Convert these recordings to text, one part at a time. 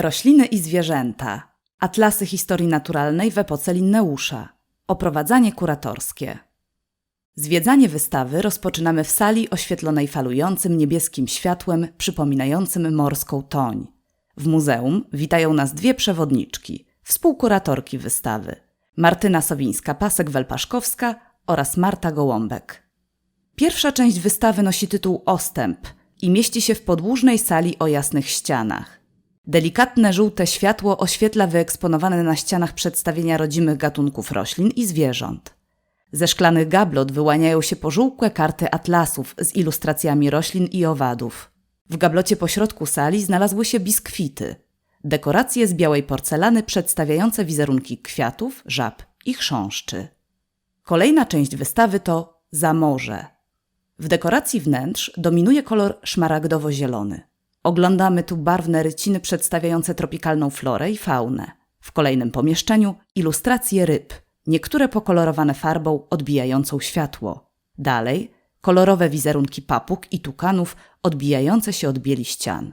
Rośliny i zwierzęta. Atlasy historii naturalnej w epoce Linneusza. Oprowadzanie kuratorskie. Zwiedzanie wystawy rozpoczynamy w sali oświetlonej falującym niebieskim światłem przypominającym morską toń. W muzeum witają nas dwie przewodniczki, współkuratorki wystawy. Martyna Sowińska-Pasek-Welpaszkowska oraz Marta Gołąbek. Pierwsza część wystawy nosi tytuł Ostęp i mieści się w podłużnej sali o jasnych ścianach. Delikatne żółte światło oświetla wyeksponowane na ścianach przedstawienia rodzimych gatunków roślin i zwierząt. Ze szklanych gablot wyłaniają się pożółkłe karty atlasów z ilustracjami roślin i owadów. W gablocie pośrodku sali znalazły się biskwity, dekoracje z białej porcelany przedstawiające wizerunki kwiatów, żab i chrząszczy. Kolejna część wystawy to Zamorze. W dekoracji wnętrz dominuje kolor szmaragdowo-zielony. Oglądamy tu barwne ryciny przedstawiające tropikalną florę i faunę. W kolejnym pomieszczeniu ilustracje ryb, niektóre pokolorowane farbą odbijającą światło. Dalej kolorowe wizerunki papug i tukanów odbijające się od bieli ścian.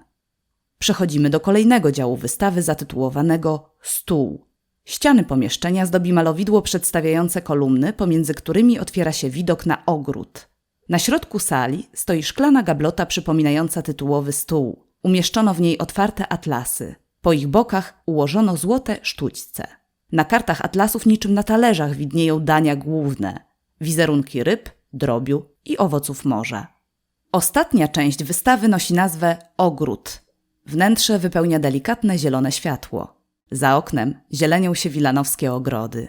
Przechodzimy do kolejnego działu wystawy zatytułowanego Stół. Ściany pomieszczenia zdobi malowidło przedstawiające kolumny, pomiędzy którymi otwiera się widok na ogród. Na środku sali stoi szklana gablota przypominająca tytułowy stół. Umieszczono w niej otwarte atlasy. Po ich bokach ułożono złote sztućce. Na kartach atlasów niczym na talerzach widnieją dania główne: wizerunki ryb, drobiu i owoców morza. Ostatnia część wystawy nosi nazwę Ogród. Wnętrze wypełnia delikatne zielone światło. Za oknem zielenią się wilanowskie ogrody.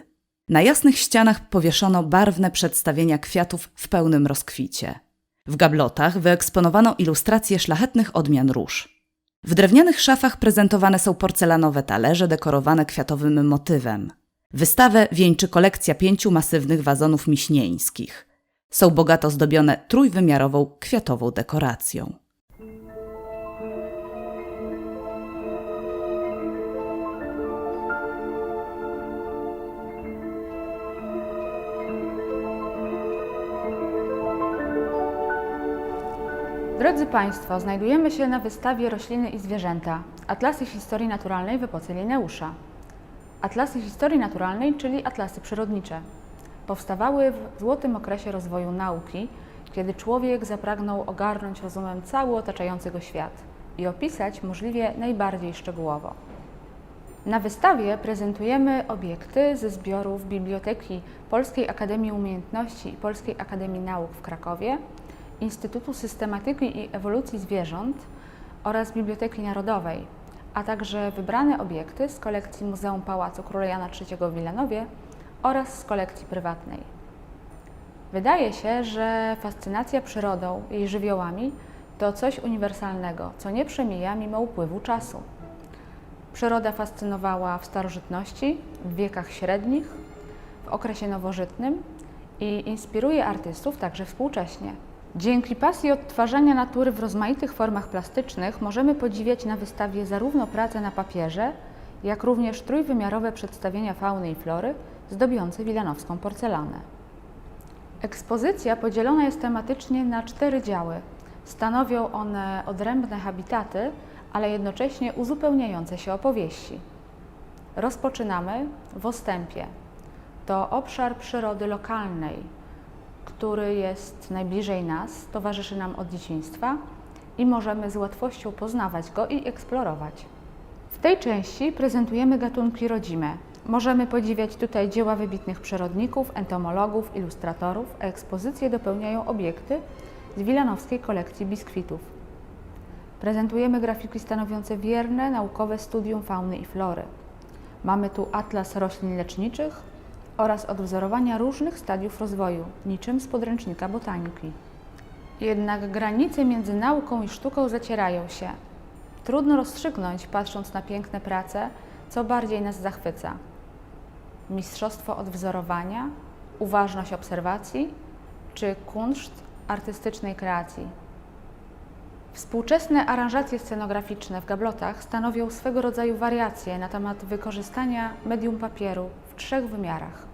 Na jasnych ścianach powieszono barwne przedstawienia kwiatów w pełnym rozkwicie. W gablotach wyeksponowano ilustracje szlachetnych odmian róż. W drewnianych szafach prezentowane są porcelanowe talerze dekorowane kwiatowym motywem. Wystawę wieńczy kolekcja pięciu masywnych wazonów miśnieńskich. Są bogato zdobione trójwymiarową kwiatową dekoracją. Drodzy Państwo, znajdujemy się na wystawie Rośliny i zwierzęta Atlasy historii naturalnej w epoce Linneusza. Atlasy historii naturalnej, czyli atlasy przyrodnicze, powstawały w złotym okresie rozwoju nauki, kiedy człowiek zapragnął ogarnąć rozumem cały otaczający go świat i opisać możliwie najbardziej szczegółowo. Na wystawie prezentujemy obiekty ze zbiorów Biblioteki Polskiej Akademii Umiejętności i Polskiej Akademii Nauk w Krakowie, Instytutu Systematyki i Ewolucji Zwierząt oraz Biblioteki Narodowej, a także wybrane obiekty z kolekcji Muzeum Pałacu Króla Jana III w Wilanowie oraz z kolekcji prywatnej. Wydaje się, że fascynacja przyrodą i żywiołami to coś uniwersalnego, co nie przemija mimo upływu czasu. Przyroda fascynowała w starożytności, w wiekach średnich, w okresie nowożytnym i inspiruje artystów także współcześnie. Dzięki pasji odtwarzania natury w rozmaitych formach plastycznych możemy podziwiać na wystawie zarówno prace na papierze, jak również trójwymiarowe przedstawienia fauny i flory zdobiące wilanowską porcelanę. Ekspozycja podzielona jest tematycznie na cztery działy. Stanowią one odrębne habitaty, ale jednocześnie uzupełniające się opowieści. Rozpoczynamy w Ostępie. To obszar przyrody lokalnej, który jest najbliżej nas, towarzyszy nam od dzieciństwa i możemy z łatwością poznawać go i eksplorować. W tej części prezentujemy gatunki rodzime. Możemy podziwiać tutaj dzieła wybitnych przyrodników, entomologów, ilustratorów, a ekspozycje dopełniają obiekty z wilanowskiej kolekcji biskwitów. Prezentujemy grafiki stanowiące wierne naukowe studium fauny i flory. Mamy tu atlas roślin leczniczych, oraz odwzorowania różnych stadiów rozwoju, niczym z podręcznika botaniki. Jednak granice między nauką i sztuką zacierają się. Trudno rozstrzygnąć, patrząc na piękne prace, co bardziej nas zachwyca. Mistrzostwo odwzorowania, uważność obserwacji czy kunszt artystycznej kreacji. Współczesne aranżacje scenograficzne w gablotach stanowią swego rodzaju wariacje na temat wykorzystania medium papieru w trzech wymiarach.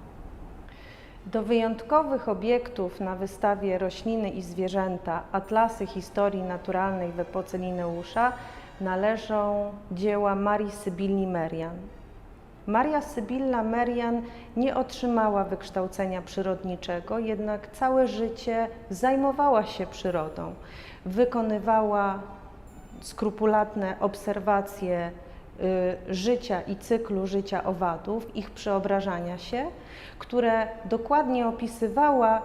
Do wyjątkowych obiektów na wystawie Rośliny i zwierzęta Atlasy historii naturalnej w epoce Lineusza należą dzieła Marii Sybilli Merian. Maria Sybilla Merian nie otrzymała wykształcenia przyrodniczego, jednak całe życie zajmowała się przyrodą. Wykonywała skrupulatne obserwacje y, życia i cyklu życia owadów, ich przeobrażania się, które dokładnie opisywała,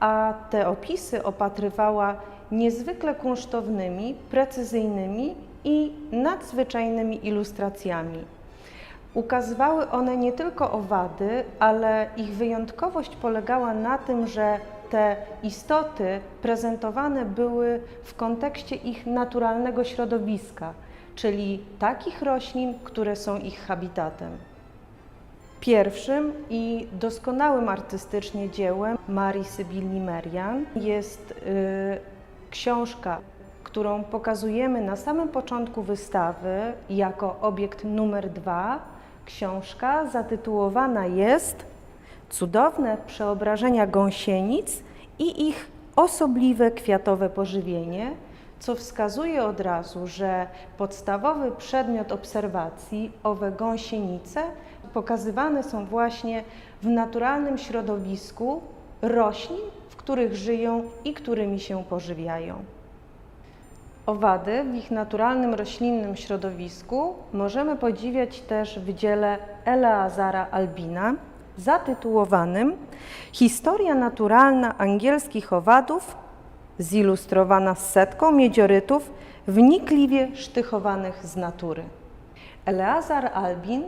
a te opisy opatrywała niezwykle kunsztownymi, precyzyjnymi i nadzwyczajnymi ilustracjami. Ukazywały one nie tylko owady, ale ich wyjątkowość polegała na tym, że te istoty prezentowane były w kontekście ich naturalnego środowiska, czyli takich roślin, które są ich habitatem. Pierwszym i doskonałym artystycznie dziełem Marii Sybilli Merian jest y, książka, którą pokazujemy na samym początku wystawy jako obiekt numer dwa. Książka zatytułowana jest Cudowne przeobrażenia gąsienic i ich osobliwe kwiatowe pożywienie, co wskazuje od razu, że podstawowy przedmiot obserwacji, owe gąsienice, pokazywane są właśnie w naturalnym środowisku roślin, w których żyją i którymi się pożywiają. Owady w ich naturalnym roślinnym środowisku możemy podziwiać też w dziele Eleazara Albina zatytułowanym Historia naturalna angielskich owadów zilustrowana setką miedziorytów wnikliwie sztychowanych z natury. Eleazar Albin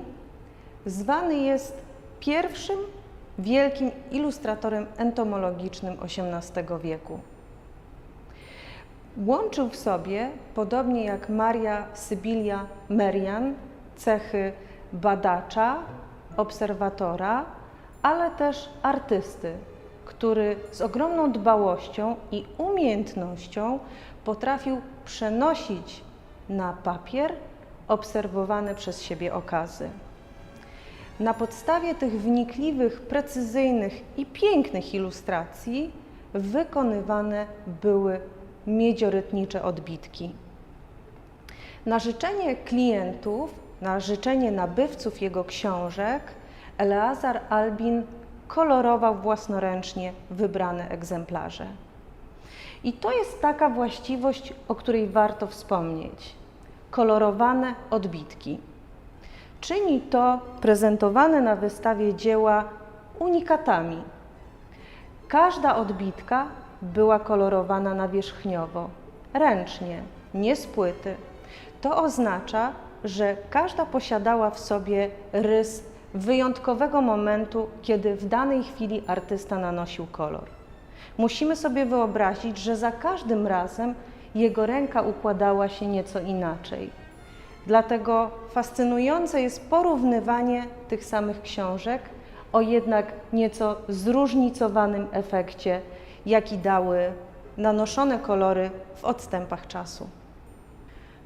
zwany jest pierwszym wielkim ilustratorem entomologicznym XVIII wieku. Łączył w sobie, podobnie jak Maria Sybilia Merian, cechy badacza, obserwatora, ale też artysty, który z ogromną dbałością i umiejętnością potrafił przenosić na papier obserwowane przez siebie okazy. Na podstawie tych wnikliwych, precyzyjnych i pięknych ilustracji wykonywane były miedziorytnicze odbitki. Na życzenie klientów, na życzenie nabywców jego książek, Eleazar Albin kolorował własnoręcznie wybrane egzemplarze. I to jest taka właściwość, o której warto wspomnieć. Kolorowane odbitki. Czyni to prezentowane na wystawie dzieła unikatami. Każda odbitka była kolorowana nawierzchniowo, ręcznie, nie z płyty. To oznacza, że każda posiadała w sobie rys wyjątkowego momentu, kiedy w danej chwili artysta nanosił kolor. Musimy sobie wyobrazić, że za każdym razem jego ręka układała się nieco inaczej. Dlatego fascynujące jest porównywanie tych samych książek o jednak nieco zróżnicowanym efekcie, jaki dały nanoszone kolory w odstępach czasu.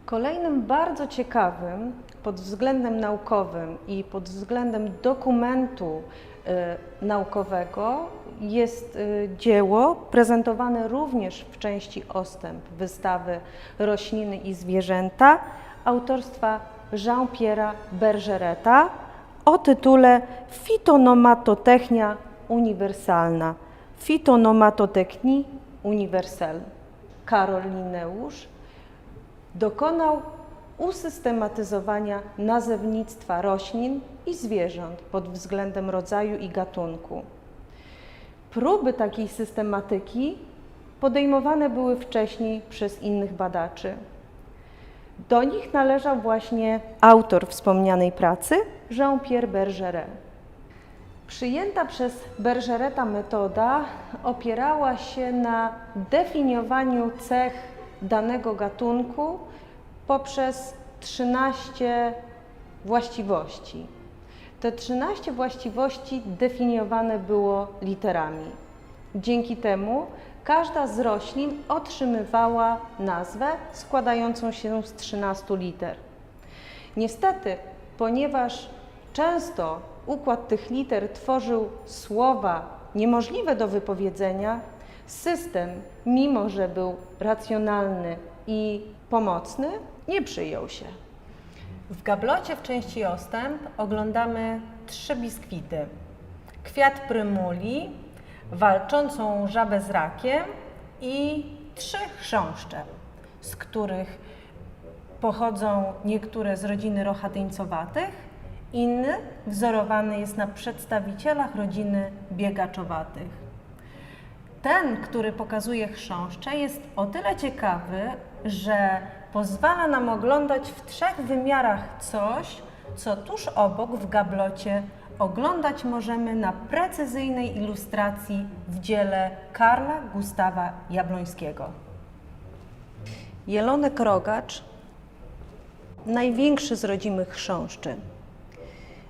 Kolejnym bardzo ciekawym pod względem naukowym i pod względem dokumentu y, naukowego jest y, dzieło prezentowane również w części ostęp wystawy Rośliny i zwierzęta autorstwa Jean-Pierre'a Bergereta o tytule Phytonomatotechnia uniwersalna. Phytonomatotechnie universelle. Karol Linneusz dokonał usystematyzowania nazewnictwa roślin i zwierząt pod względem rodzaju i gatunku. Próby takiej systematyki podejmowane były wcześniej przez innych badaczy. Do nich należał właśnie autor wspomnianej pracy, Jean-Pierre Bergeret. Przyjęta przez Bergereta metoda opierała się na definiowaniu cech danego gatunku poprzez 13 właściwości. Te 13 właściwości definiowane było literami. Dzięki temu każda z roślin otrzymywała nazwę składającą się z 13 liter. Niestety, ponieważ często układ tych liter tworzył słowa niemożliwe do wypowiedzenia, system, mimo że był racjonalny i pomocny nie przyjął się. W gablocie w części ostęp oglądamy trzy biskwity. Kwiat prymuli, walczącą żabę z rakiem i trzy chrząszcze, z których pochodzą niektóre z rodziny rochatyńcowatych, inny wzorowany jest na przedstawicielach rodziny biegaczowatych. Ten, który pokazuje chrząszcze, jest o tyle ciekawy, że pozwala nam oglądać w trzech wymiarach coś, co tuż obok w gablocie oglądać możemy na precyzyjnej ilustracji w dziele Karla Gustawa Jablońskiego. Jelonek rogacz, największy z rodzimych chrząszczy.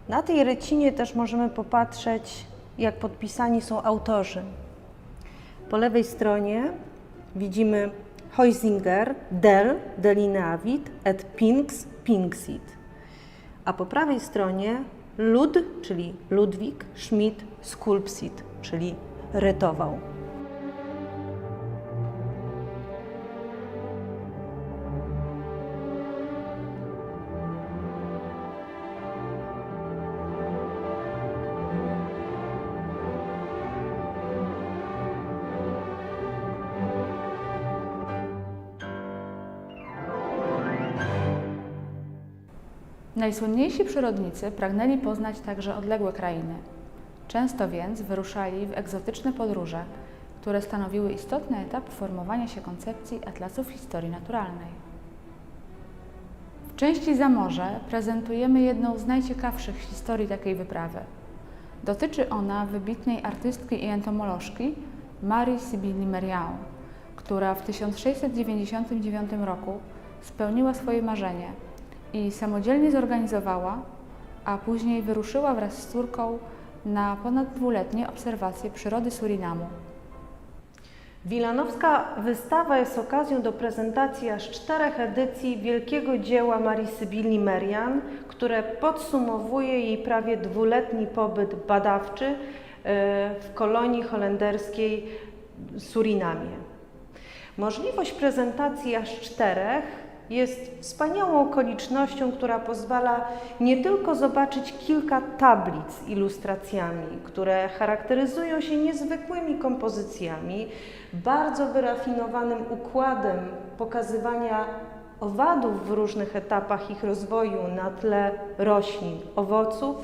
Na tej rycinie też możemy popatrzeć, jak podpisani są autorzy. Po lewej stronie widzimy Heusinger, Del, Delineavit et Pinks, Pinksit. A po prawej stronie Lud, czyli Ludwik, Schmidt, Sculpsit, czyli rytował. Najsłynniejsi przyrodnicy pragnęli poznać także odległe krainy. Często więc wyruszali w egzotyczne podróże, które stanowiły istotny etap formowania się koncepcji atlasów historii naturalnej. W części za morze prezentujemy jedną z najciekawszych historii takiej wyprawy. Dotyczy ona wybitnej artystki i entomolożki Marii Sybili Merian, która w 1699 roku spełniła swoje marzenie i samodzielnie zorganizowała, a później wyruszyła wraz z córką na ponad dwuletnie obserwacje przyrody Surinamu. Wilanowska wystawa jest okazją do prezentacji aż czterech edycji wielkiego dzieła Marii Sybilii Merian, które podsumowuje jej prawie dwuletni pobyt badawczy e, w kolonii holenderskiej Surinamie. Możliwość prezentacji aż czterech jest wspaniałą okolicznością, która pozwala nie tylko zobaczyć kilka tablic z ilustracjami, które charakteryzują się niezwykłymi kompozycjami, bardzo wyrafinowanym układem pokazywania owadów w różnych etapach ich rozwoju na tle roślin, owoców,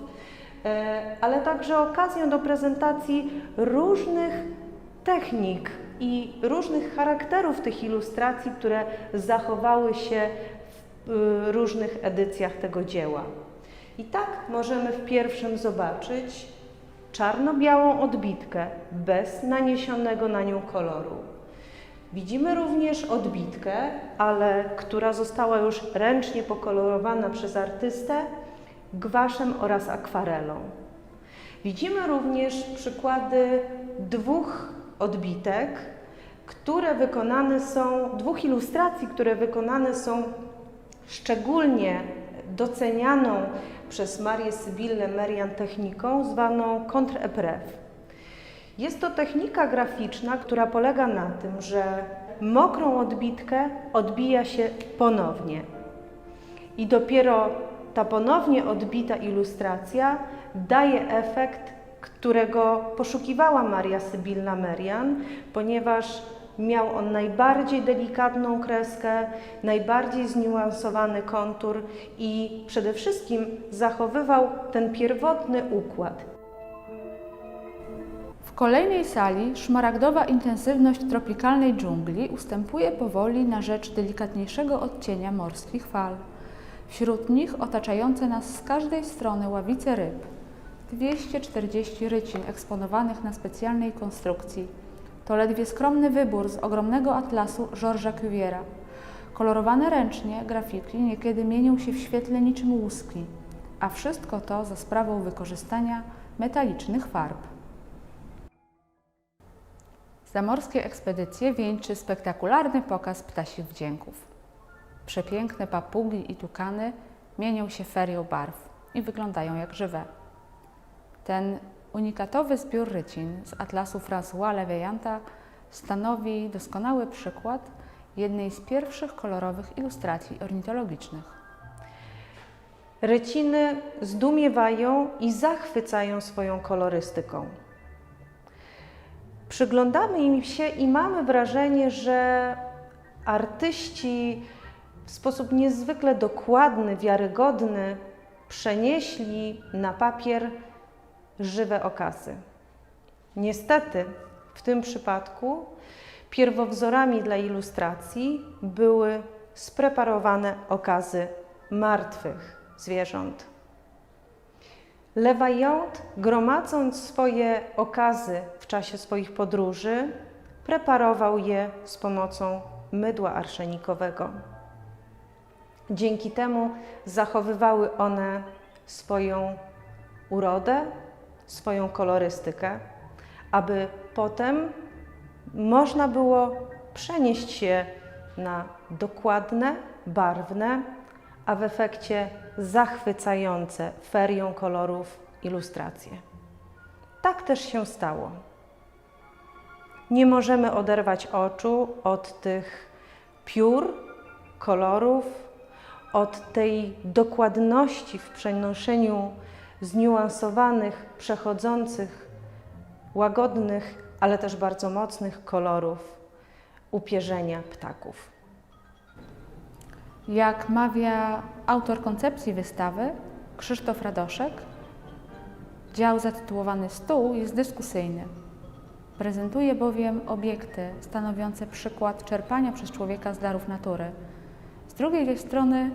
e, ale także okazją do prezentacji różnych technik i różnych charakterów tych ilustracji, które zachowały się w y, różnych edycjach tego dzieła. I tak możemy w pierwszym zobaczyć czarno-białą odbitkę bez naniesionego na nią koloru. Widzimy również odbitkę, ale która została już ręcznie pokolorowana przez artystę gwaszem oraz akwarelą. Widzimy również przykłady dwóch odbitek, które wykonane są, dwóch ilustracji, które wykonane są szczególnie docenianą przez Marię Sybillę Merian techniką zwaną contre-épreuve. Jest to technika graficzna, która polega na tym, że mokrą odbitkę odbija się ponownie. I dopiero ta ponownie odbita ilustracja daje efekt, którego poszukiwała Maria Sybilla Merian, ponieważ miał on najbardziej delikatną kreskę, najbardziej zniuansowany kontur i przede wszystkim zachowywał ten pierwotny układ. W kolejnej sali szmaragdowa intensywność tropikalnej dżungli ustępuje powoli na rzecz delikatniejszego odcienia morskich fal. Wśród nich otaczające nas z każdej strony ławice ryb. 240 rycin eksponowanych na specjalnej konstrukcji. To ledwie skromny wybór z ogromnego atlasu Georgesa Cuviera. Kolorowane ręcznie grafiki niekiedy mienią się w świetle niczym łuski, a wszystko to za sprawą wykorzystania metalicznych farb. Zamorskie ekspedycje wieńczy spektakularny pokaz ptasich wdzięków. Przepiękne papugi i tukany mienią się ferią barw i wyglądają jak żywe. Ten unikatowy zbiór rycin z atlasu François Leveyanta stanowi doskonały przykład, jednej z pierwszych kolorowych ilustracji ornitologicznych. Ryciny zdumiewają i zachwycają swoją kolorystyką. Przyglądamy im się i mamy wrażenie, że artyści w sposób niezwykle dokładny, wiarygodny przenieśli na papier żywe okazy. Niestety, w tym przypadku pierwowzorami dla ilustracji były spreparowane okazy martwych zwierząt. Lewa jąt, gromadząc swoje okazy w czasie swoich podróży, preparował je z pomocą mydła arszenikowego. Dzięki temu zachowywały one swoją urodę, swoją kolorystykę, aby potem można było przenieść się na dokładne, barwne, a w efekcie zachwycające ferią kolorów ilustracje. Tak też się stało. Nie możemy oderwać oczu od tych piór, kolorów, od tej dokładności w przenoszeniu zniuansowanych, przechodzących, łagodnych, ale też bardzo mocnych kolorów upierzenia ptaków. Jak mawia autor koncepcji wystawy, Krzysztof Radoszek, dział zatytułowany Stół jest dyskusyjny. Prezentuje bowiem obiekty stanowiące przykład czerpania przez człowieka z darów natury. Z drugiej strony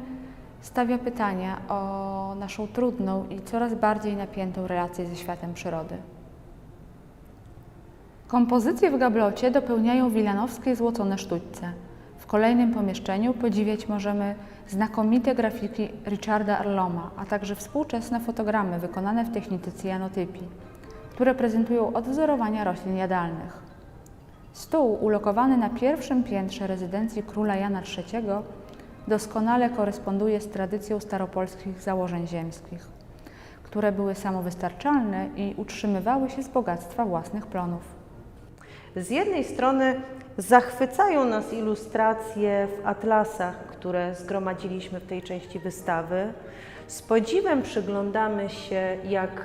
stawia pytania o naszą trudną i coraz bardziej napiętą relację ze światem przyrody. Kompozycje w gablocie dopełniają wilanowskie złocone sztućce. W kolejnym pomieszczeniu podziwiać możemy znakomite grafiki Richarda Arloma, a także współczesne fotogramy wykonane w technice cyjanotypii, które prezentują odwzorowania roślin jadalnych. Stół ulokowany na pierwszym piętrze rezydencji króla Jana III doskonale koresponduje z tradycją staropolskich założeń ziemskich, które były samowystarczalne i utrzymywały się z bogactwa własnych plonów. Z jednej strony zachwycają nas ilustracje w atlasach, które zgromadziliśmy w tej części wystawy. Z podziwem przyglądamy się, jak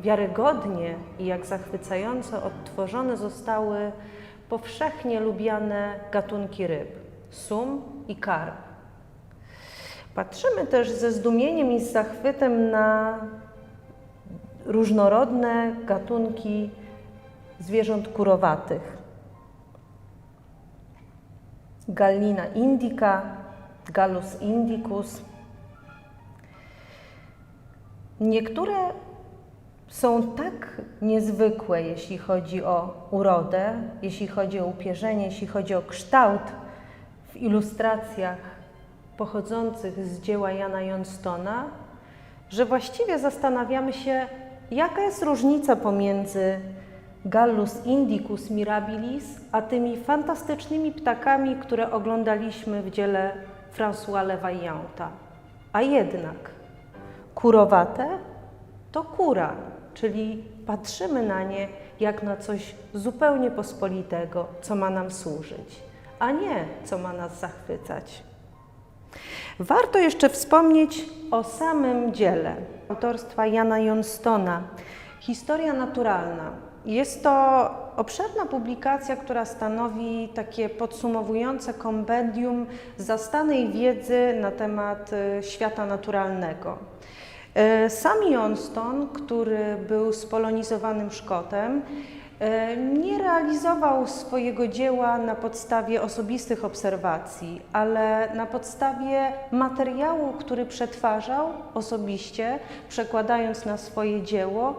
wiarygodnie i jak zachwycająco odtworzone zostały powszechnie lubiane gatunki ryb sum i karp. Patrzymy też ze zdumieniem i z zachwytem na różnorodne gatunki zwierząt kurowatych. Gallina indica, Gallus indicus. Niektóre są tak niezwykłe, jeśli chodzi o urodę, jeśli chodzi o upierzenie, jeśli chodzi o kształt w ilustracjach pochodzących z dzieła Jana Johnstona, że właściwie zastanawiamy się, jaka jest różnica pomiędzy Gallus indicus mirabilis, a tymi fantastycznymi ptakami, które oglądaliśmy w dziele François Levaillanta. A jednak kurowate to kura, czyli patrzymy na nie jak na coś zupełnie pospolitego, co ma nam służyć, a nie co ma nas zachwycać. Warto jeszcze wspomnieć o samym dziele autorstwa Jana Johnstona. Historia naturalna. Jest to obszerna publikacja, która stanowi takie podsumowujące kompendium zastanej wiedzy na temat y, świata naturalnego. Y, Sam Johnston, który był spolonizowanym Szkotem, nie realizował swojego dzieła na podstawie osobistych obserwacji, ale na podstawie materiału, który przetwarzał osobiście, przekładając na swoje dzieło,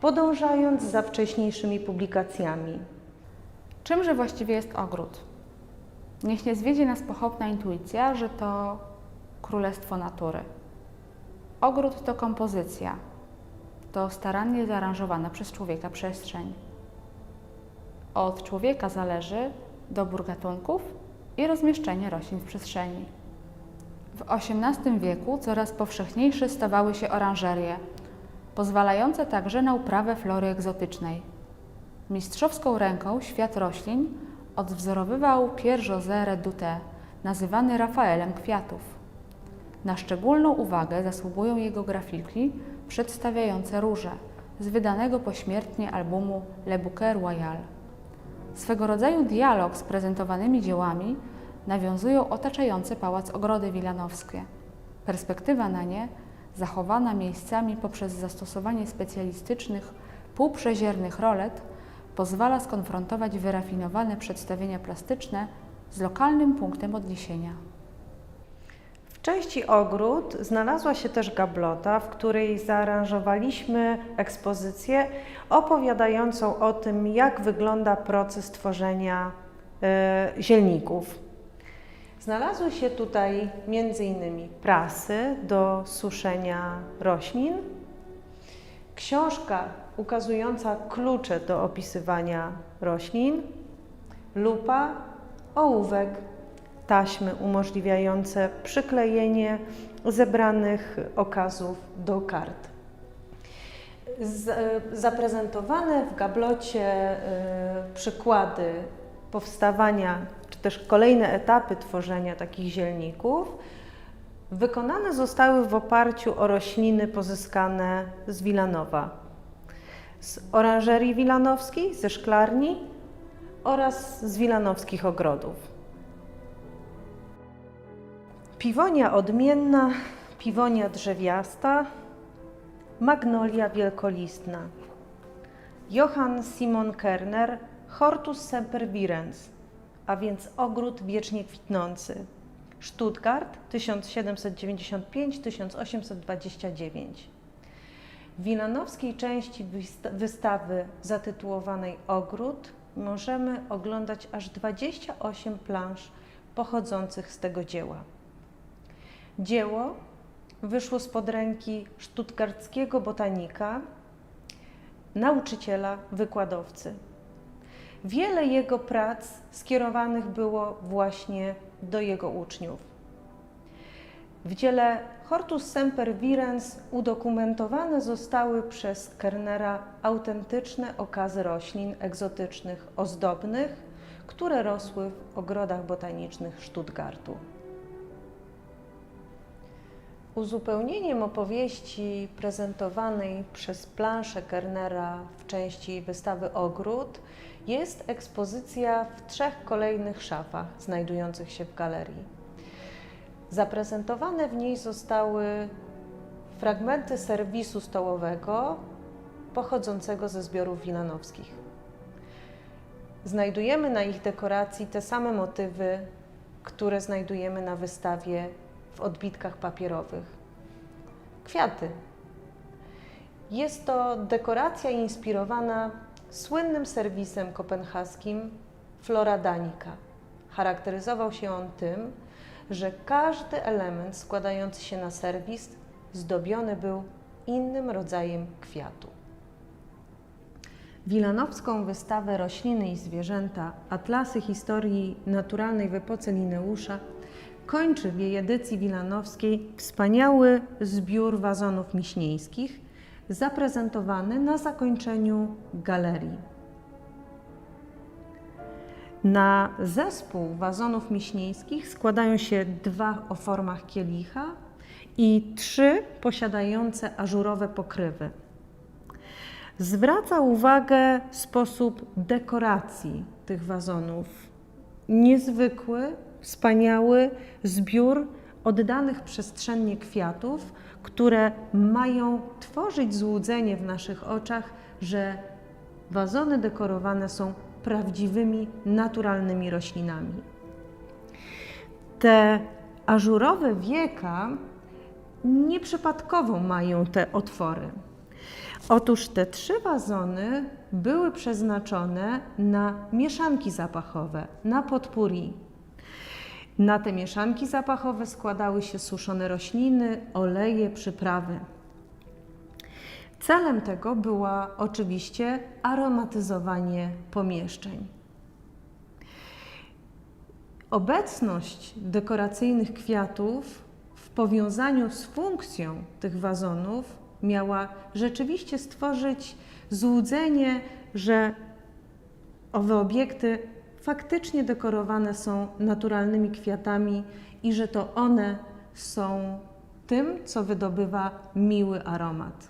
podążając za wcześniejszymi publikacjami. Czymże właściwie jest ogród? Niech nie zwiedzie nas pochopna intuicja, że to królestwo natury. Ogród to kompozycja, to starannie zaaranżowana przez człowieka przestrzeń. Od człowieka zależy dobór gatunków i rozmieszczenie roślin w przestrzeni. W XVIII wieku coraz powszechniejsze stawały się oranżerie, pozwalające także na uprawę flory egzotycznej. Mistrzowską ręką świat roślin odwzorowywał Pierre José Redoute, nazywany Rafaelem Kwiatów. Na szczególną uwagę zasługują jego grafiki przedstawiające róże z wydanego pośmiertnie albumu Le Bouquet Royal. Swego rodzaju dialog z prezentowanymi dziełami nawiązują otaczające pałac ogrody wilanowskie. Perspektywa na nie, zachowana miejscami poprzez zastosowanie specjalistycznych, półprzeziernych rolet, pozwala skonfrontować wyrafinowane przedstawienia plastyczne z lokalnym punktem odniesienia. Części ogród znalazła się też gablota, w której zaaranżowaliśmy ekspozycję opowiadającą o tym, jak wygląda proces tworzenia e, zielników. Znalazły się tutaj m.in. prasy do suszenia roślin, książka ukazująca klucze do opisywania roślin, lupa, ołówek, taśmy umożliwiające przyklejenie zebranych okazów do kart. Z, e, zaprezentowane w gablocie e, przykłady powstawania, czy też kolejne etapy tworzenia takich zielników, wykonane zostały w oparciu o rośliny pozyskane z Wilanowa, z oranżerii wilanowskiej, ze szklarni oraz z wilanowskich ogrodów. Piwonia odmienna, piwonia drzewiasta, magnolia wielkolistna. Johann Simon Kerner, Hortus sempervirens, a więc ogród wiecznie kwitnący. Stuttgart 1795-1829. W wilanowskiej części wysta- wystawy zatytułowanej Ogród możemy oglądać aż 28 plansz pochodzących z tego dzieła. Dzieło wyszło spod ręki sztuttgarckiego botanika, nauczyciela, wykładowcy. Wiele jego prac skierowanych było właśnie do jego uczniów. W dziele Hortus Semper Virens udokumentowane zostały przez Kernera autentyczne okazy roślin egzotycznych, ozdobnych, które rosły w ogrodach botanicznych Stuttgartu. Uzupełnieniem opowieści prezentowanej przez planszę Kernera w części wystawy Ogród jest ekspozycja w trzech kolejnych szafach znajdujących się w galerii. Zaprezentowane w niej zostały fragmenty serwisu stołowego pochodzącego ze zbiorów wilanowskich. Znajdujemy na ich dekoracji te same motywy, które znajdujemy na wystawie w odbitkach papierowych. Kwiaty. Jest to dekoracja inspirowana słynnym serwisem kopenhaskim Flora Danica. Charakteryzował się on tym, że każdy element składający się na serwis zdobiony był innym rodzajem kwiatu. Wilanowską wystawę Rośliny i zwierzęta Atlasy historii naturalnej w epoce Lineusza kończy w jej edycji wilanowskiej wspaniały zbiór wazonów miśnieńskich zaprezentowany na zakończeniu galerii. Na zespół wazonów miśnieńskich składają się dwa o formach kielicha i trzy posiadające ażurowe pokrywy. Zwraca uwagę sposób dekoracji tych wazonów. Niezwykły, wspaniały zbiór oddanych przestrzennie kwiatów, które mają tworzyć złudzenie w naszych oczach, że wazony dekorowane są prawdziwymi, naturalnymi roślinami. Te ażurowe wieka nieprzypadkowo mają te otwory. Otóż te trzy wazony były przeznaczone na mieszanki zapachowe, na potpuri. Na te mieszanki zapachowe składały się suszone rośliny, oleje, przyprawy. Celem tego była oczywiście aromatyzowanie pomieszczeń. Obecność dekoracyjnych kwiatów w powiązaniu z funkcją tych wazonów miała rzeczywiście stworzyć złudzenie, że owe obiekty faktycznie dekorowane są naturalnymi kwiatami i że to one są tym, co wydobywa miły aromat.